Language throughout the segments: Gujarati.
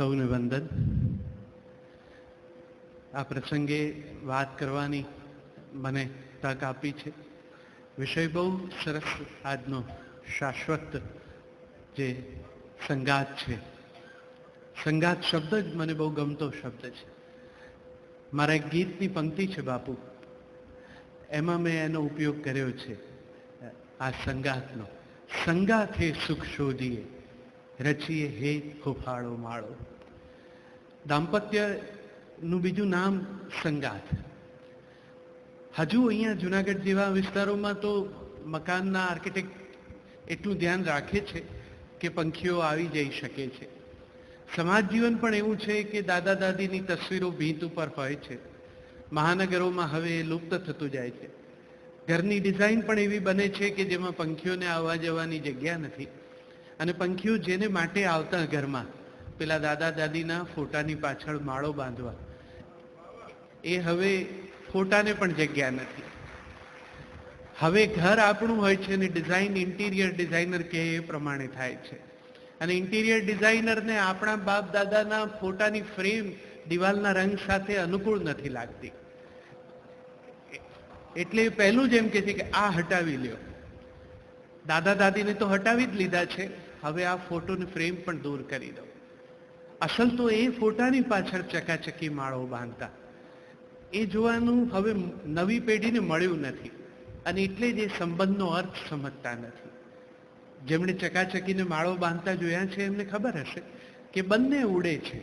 સૌને વંદન. આ પ્રસંગે વાત કરવાની મને તક આપી છે. વિષય બહુ સરસ આજનો શાશ્વત જે સંગાત છે. સંગાત શબ્દ જ મને બહુ ગમતો શબ્દ છે. મારા એક ગીતની પંક્તિ છે બાપુ. એમાં મેં એનો ઉપયોગ કર્યો છે, આ સંગાતનો. સંગાથે સુખ શોધીએ, રચીએ હે ફૂફાળો માળો. દાંપત્યનું બીજું નામ સંગાથ. હજુ અહીંયા જુનાગઢ જેવા વિસ્તારોમાં તો મકાનના આર્કિટેક્ટ એટલું ધ્યાન રાખે છે કે પંખીઓ આવી જઈ શકે છે. સમાજ જીવન પણ એવું છે કે દાદા દાદીની તસવીરો ભીંત ઉપર હોય છે. મહાનગરોમાં હવે લુપ્ત થતું જાય છે. ઘરની ડિઝાઇન પણ એવી બને છે કે જેમાં પંખીઓને આવવા જવાની જગ્યા નથી. અને પંખીઓ જેને માટે આવતા ઘરમાં પેલા દાદા દાદીના ફોટાની પાછળ માળો બાંધવા. એ હવે ફોટાને પણ જગ્યા નથી. હવે ઘર આપણું હોય છે અને ડિઝાઇન, ઇન્ટિરિયર ડિઝાઇનર કહે એ પ્રમાણે થાય છે. અને ઇન્ટિરિયર ડિઝાઇનરને આપણા બાપ દાદાના ફોટાની ફ્રેમ દિવાલના રંગ સાથે અનુકૂળ નથી લાગતી. એટલે પહેલું જ એમ કે છે કે આ હટાવી લ્યો. દાદા દાદીને તો હટાવી જ લીધા છે. હવે આ ફોટોની ફ્રેમ પણ દૂર કરી દો અસલ તો એ ફોટાની પાછળ ચકાચકી માળો બાંધતા. એ જોવાનું હવે નવી પેઢીને મળ્યું નથી અને એટલે જ એ સંબંધનો અર્થ સમજતા નથી. જેમણે ચકાચકીને માળો બાંધતા જોયા છે, એમને ખબર હશે કે બંને ઉડે છે.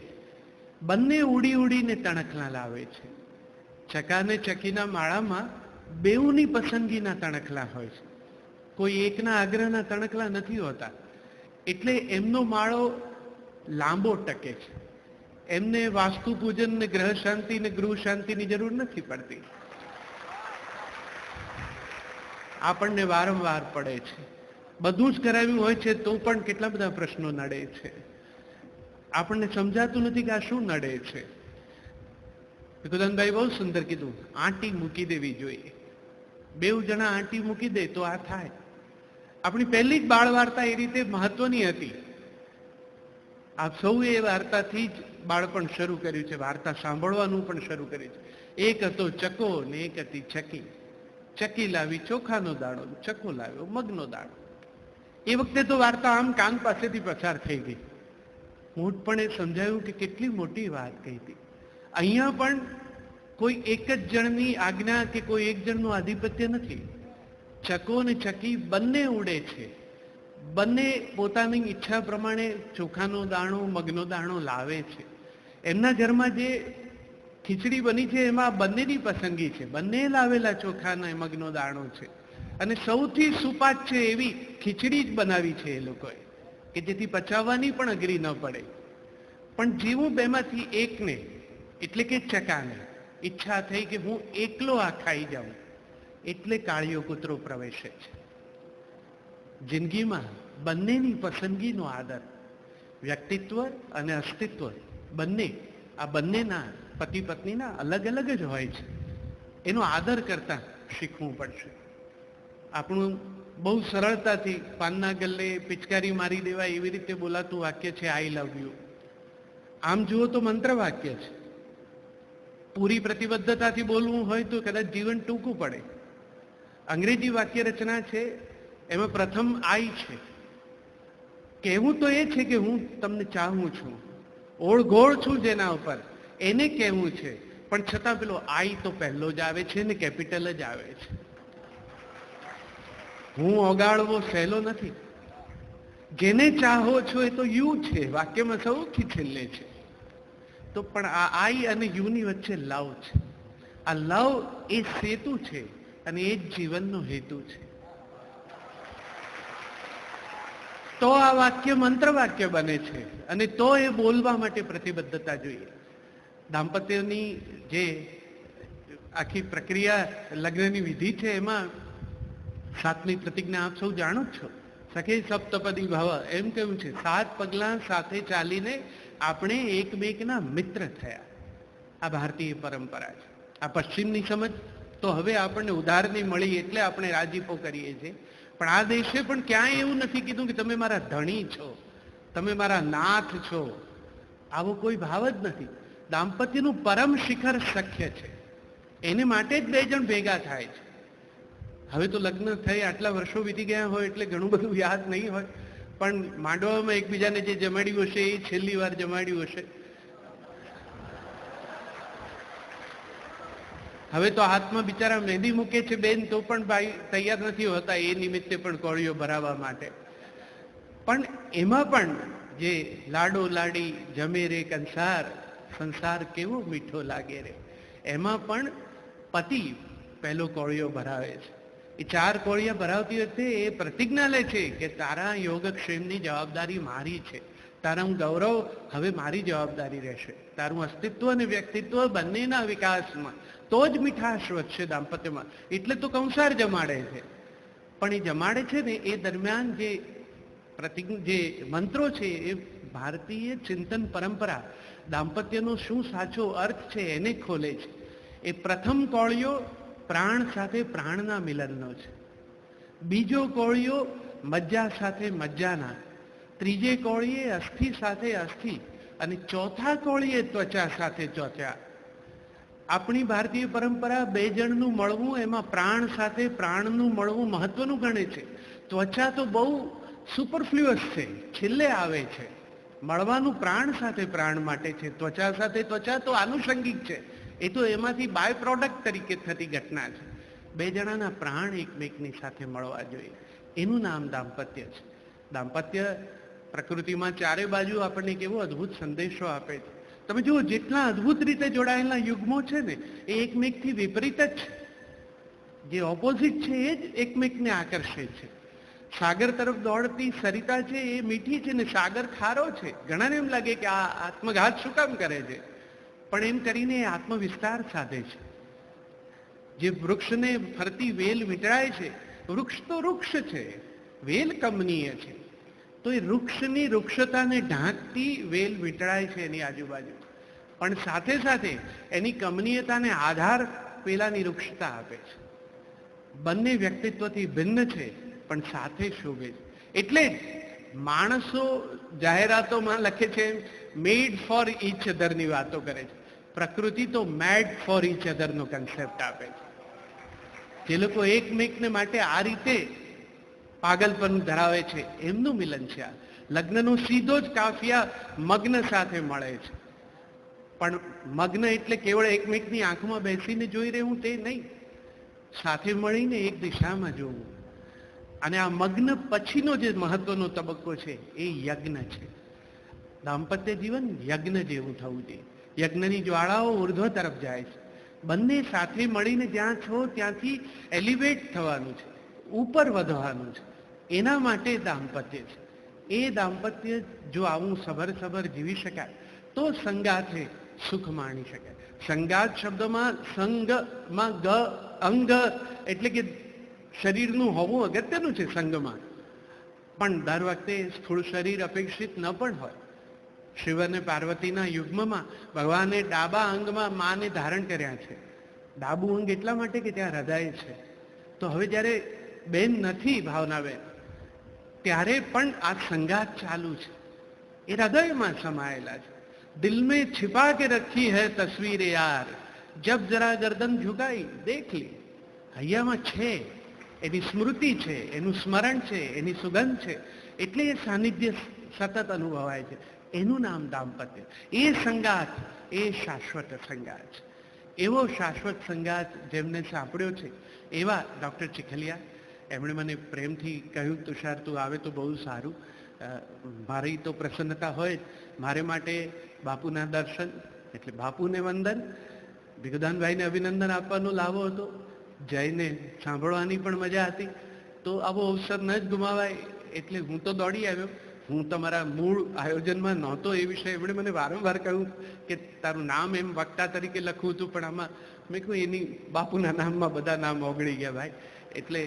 બંને ઉડી ઉડીને તણખલા લાવે છે. ચકાને ચકીના માળામાં બેઉની પસંદગીના તણખલા હોય છે. કોઈ એકના આગ્રહના તણખલા નથી હોતા. એટલે એમનો માળો લાંબો ટકે છે. એમને વાસ્તુ પૂજન ને ગ્રહ શાંતિ ને ગૃહ શાંતિની જરૂર નથી પડતી. આપણને વારંવાર પડે છે. બધું જ કરાવ્યું હોય છે તો પણ કેટલા બધા પ્રશ્નો નડે છે. આપણને સમજાતું નથી કે આ શું નડે છે. વિકુદાનભાઈ બહુ સુંદર કીધું, આંટી મૂકી દેવી જોઈએ. બેઉ જણા આંટી મૂકી દે તો આ થાય. આપણી પહેલી જ બાળ વાર્તા એ રીતે મહત્વની હતી. આપ સૌએ એ વાર્તાથી જ બાળપણ શરૂ કર્યું છે, વાર્તા સાંભળવાનું પણ શરૂ કર્યું છે. એક હતો ચકો ને એક હતી ચકી ચકી લાવી ચોખાનો દાણો, ચકો લાવ્યો મગનો દાણો. એ વખતે તો વાર્તા આમ કાન પાસેથી પસાર થઈ ગઈ. મોટપણે સમજાયું કે કેટલી મોટી વાત કહી હતી. અહીંયા પણ કોઈ એક જ જણની આજ્ઞા કે કોઈ એક જણનું આધિપત્ય નથી. ચકો ને ચકી બંને ઉડે છે. બંને પોતાની ઈચ્છા પ્રમાણે ચોખાનો દાણો, મગનો દાણો લાવે છે. એમના ઘરમાં જે ખીચડી બની છે, એમાં બંનેની પસંદગી છે. બંને લાવેલા ચોખાનો મગનો દાણો છે. અને સૌથી સુપાચ છે એવી ખીચડી જ બનાવી છે એ લોકોએ, કે જેથી પચાવવાની પણ અઘરી ન પડે. પણ જેવું બેમાંથી એકને, એટલે કે ચકાને, ઈચ્છા થઈ કે હું એકલો આ ખાઈ જાઉં. એટલે કાળિયો કૂતરો પ્રવેશે છે. જિંદગીમાં બંનેની પસંદગીનો આદર, વ્યક્તિત્વ અને અસ્તિત્વ બંને, આ બંનેના પતિ પત્નીના અલગ અલગ જ હોય છે. એનો આદર કરતા શીખવું પડશે. આપણું બહુ સરળતાથી પાનના ગલ્લે પિચકારી મારી દેવાય એવી રીતે બોલાતું વાક્ય છે આઈ લવ યુ આમ જુઓ તો મંત્ર વાક્ય છે. પૂરી પ્રતિબદ્ધતાથી બોલવું હોય તો કદાચ જીવન ટૂંકું પડે. અંગ્રેજી વાક્ય રચના છે એમાં પ્રથમ આઈ છે. કહેવું તો એ છે કે હું તમને ચાહું છું. ઓળઘોળ છું જેના ઉપર. એને કહેવું છે. પણ છતાં પેલો આઈ તો પહેલો જ આવે છે ને કેપિટલ જ આવે છે. હું ઓગાળવો સહેલો નથી. જેને ચાહો છો એ તો યુ છે. વાક્યમાં સૌથી છેલ્લે છે. તો પણ આ આઈ અને યુની વચ્ચે લવ છે. આ લવ એ સેતુ છે અને એ જ જીવનનો હેતુ છે. તો આ વાક્ય મંત્ર વાક્ય બને છે. અને તો એ બોલવા માટે પ્રતિબદ્ધતા જોઈએ. દાંપત્યની જે આખી પ્રક્રિયા, લગ્નની વિધિ છે, એમાં સાતમી પ્રતિજ્ઞા આપ સૌ જાણો જ છો. સખે સપ્તપદી ભવ, એમ કહ્યું છે? સાત પગલાં સાથે ચાલીને આપણે એકમેકના મિત્ર થયા. આ ભારતીય પરંપરા છે. આ પશ્ચિમની સમજ, તો હવે આપણને ઉધારની મળી એટલે આપણે રાજીપો કરીએ છીએ. પણ આ દેશે પણ ક્યાંય એવું નથી કીધું કે તમે મારા ધણી છો, તમે મારા નાથ છો. આવો કોઈ ભાવ જ નથી. દાંપત્યનું પરમ શિખર શક્ય છે. એને માટે જ બે જણ ભેગા થાય છે. હવે તો લગ્ન થઈ, આટલા વર્ષો વીતી ગયા હોય, એટલે ઘણું બધું યાદ નહીં હોય. પણ માંડવામાં એકબીજાને જે જમાડ્યું હશે, એ છેલ્લી વાર જમાડ્યું હશે. હવે તો હાથમાં બિચારા મહેંદી મૂકે છે બેન, તો પણ ભાઈ તૈયાર નથી હોતા એ નિમિત્તે પણ કોળીઓ ભરાવા માટે. પણ એમાં પણ જે લાડો લાડી જમે રે કંસાર, સંસાર કેવો મીઠો લાગે રે. એમાં પણ પતિ પહેલો કોળિયો ભરાવે છે. એ ચાર કોળિયા ભરાવતી વખતે એ પ્રતિજ્ઞા લે છે કે તારા યોગક્ષેમની જવાબદારી મારી છે. તારા ગૌરવ હવે મારી જવાબદારી રહેશે. તારું અસ્તિત્વ અને વ્યક્તિત્વ બંનેના વિકાસમાં તો જ મીઠાશ વધશે દાંપત્યમાં. એટલે તો કંસાર જમાડે છે. પણ એ જમાડે છે ને, એ દરમિયાન જે પ્રતિજ્ઞ, જે મંત્રો છે, એ ભારતીય ચિંતન પરંપરા, દાંપત્યનો શું સાચો અર્થ છે એને ખોલે છે. એ પ્રથમ કોળિયો પ્રાણ સાથે પ્રાણના મિલનનો છે. બીજો કોળિયો મજ્જા સાથે મજ્જાના. ત્રીજે કોળીએ અસ્થિ સાથે અસ્થિ. અને ચોથા કોળીએ ત્વચા સાથે ત્વચા. આપણી ભારતીય પરંપરા બે જણનું મળવું, એમાં પ્રાણ સાથે પ્રાણનું મળવું મહત્વનું ગણે છે. ત્વચા તો બહુ સુપરફ્લુઅસ છે, છેલ્લે આવે છે. મળવાનું પ્રાણ સાથે પ્રાણ માટે છે. ત્વચા સાથે ત્વચા તો આનુષંગિક છે. એ તો એમાંથી બાય પ્રોડક્ટ તરીકે થતી ઘટના છે. બે જણાના પ્રાણ એકમેકની સાથે મળવા જોઈએ. એનું નામ દાંપત્ય છે. દાંપત્ય પ્રકૃતિમાં ચારે બાજુ આપણને કેવો અદ્ભુત સંદેશો આપે છે. તમે જુઓ, જેટલા અદ્ભુત રીતે જોડાયેલા યુગ્મો છે ને, એ એકમેકથી વિપરીત જ છે. જે ઓપોઝિટ છે, એ જ એકમેકને આકર્ષે છે. સાગર તરફ દોડતી સરિતા છે, એ મીઠી છે ને સાગર ખારો છે. ઘણાને એમ લાગે કે આ આત્મઘાત શું કામ કરે છે? પણ એમ કરીને એ આત્મવિસ્તાર સાધે છે. જે વૃક્ષને ફરતી વેલ વીંટળાય છે, વૃક્ષ તો વૃક્ષ છે, વેલ કમનીય છે. તો એ વૃક્ષની વૃક્ષતાને ઢાંકતી વેલ વીંટળાય છે એની આજુબાજુ. પણ સાથે સાથે એની કમનીયતાને આધાર પેલાની વૃક્ષતા આપે છે. બંને વ્યક્તિત્વથી ભિન્ન છે, પણ સાથે શોભે છે. એટલે માણસો જાહેરાતોમાં લખે છે મેડ ફોર ઈચ અધરની વાતો કરે છે. પ્રકૃતિ તો મેડ ફોર ઈચ અધરનો કન્સેપ્ટ આપે છે. જે લોકો એકમેકને માટે આ રીતે પાગલપન ધરાવે છે, એમનું મિલન છે આ. લગ્નનો સીધો જ કાફિયા મગ્ન સાથે મળે છે. પણ મગ્ન એટલે કેવળ એકમેકની આંખમાં બેસીને જોઈ રહેવું તે નહીં. સાથે મળીને એક દિશામાં જોવું. અને આ મગ્ન પછીનો જે મહત્વનો તબક્કો છે, એ યજ્ઞ છે. દાંપત્ય જીવન યજ્ઞ જેવું થવું જોઈએ. યજ્ઞની જ્વાળાઓ ઉર્ધ્વ તરફ જાય છે. બંને સાથે મળીને જ્યાં છો ત્યાંથી એલિવેટ થવાનું છે. ઉપર વધવાનું છે. એના માટે દાંપત્ય છે. એ દાંપત્ય જો આવું સભર સભર જીવી શકાય, તો સંગાથે સુખ માણી શકાય. સંગાત શબ્દમાં સંગમાં ગ, અંગ, એટલે કે શરીરનું હોવું અગત્યનું છે સંગમાં. પણ દર વખતે સ્થૂળ શરીર અપેક્ષિત ન પણ હોય. શિવ અને પાર્વતીના યુગ્મમાં ભગવાને ડાબા અંગમાં માને ધારણ કર્યા છે. ડાબુ અંગ એટલા માટે કે ત્યાં હૃદય છે. તો હવે જ્યારે બેન નથી ભાવનાબેન. ત્યારે પણ આ સંગાત ચાલુ છે. એ હૃદયમાં સમાયેલા છે. દિલ મેં छिपा કે રખી હૈ તસવીર યાર. જબ જરા ગરદન ઝુકાઈ, દેખ લી. હૈયામાં છે, એની સ્મૃતિ છે, એનું સ્મરણ છે, એની સુગંધ છે. એટલે એ સાનિધ્ય સતત અનુભવાય છે. એનું નામ દાંપત્ય. એ સંગાત, એ શાશ્વત સંગાત. એવો શાશ્વત સંગાત જેમને સાંપડ્યો છે એવા ડૉક્ટર ચિખલિયા એમણે મને પ્રેમથી કહ્યું, તુષાર, તું આવે તો બહુ સારું. મારી તો પ્રસન્નતા હોય મારે માટે બાપુના દર્શન, એટલે બાપુને વંદન ભીગદાનભાઈને અભિનંદન આપવાનો લાવો હતો. જઈને સાંભળવાની પણ મજા હતી. તો આવો અવસર ન જ ગુમાવાય. એટલે હું તો દોડી આવ્યો. હું તમારા મૂળ આયોજનમાં નહોતો એ વિષય એમણે મને વારંવાર કહ્યું કે તારું નામ એમ વક્તા તરીકે લખવું હતું, પણ આમાં મેં કહ્યું, એની બાપુના નામમાં બધા નામ ઓગળી ગયા ભાઈ. એટલે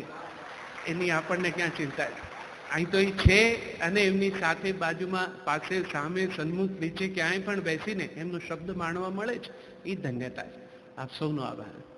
એની આપણને ક્યાં ચિંતા અહીં તો એ છે અને એમની સાથે બાજુમાં પાસે સામે સન્મુખ નીચે ક્યાંય પણ બેસીને એમનો શબ્દ માણવા મળે છે. એ ધન્યતા આપ સૌનો આભાર.